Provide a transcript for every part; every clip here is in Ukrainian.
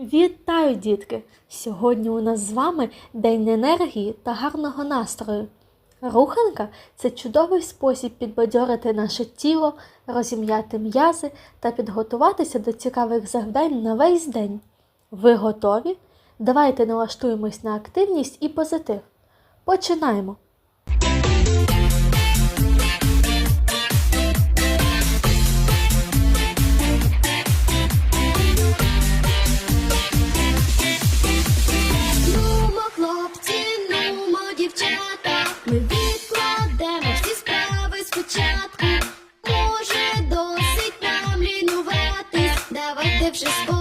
Вітаю, дітки! Сьогодні у нас з вами День енергії та гарного настрою. Руханка це чудовий спосіб підбадьорити наше тіло, розім'яти м'язи та підготуватися до цікавих завдань на весь день. Ви готові? Давайте налаштуємось на активність і позитив. Починаємо! початку. Може, досить нам лінуватись. Давайте вже спо.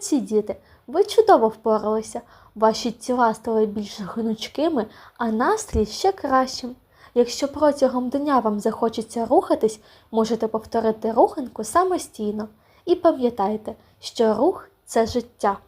Молодці діти, ви чудово впоралися. Ваші тіла стали більш гнучкими, а настрій ще кращим. Якщо протягом дня вам захочеться рухатись, можете повторити руханку самостійно. І пам'ятайте, що рух це життя.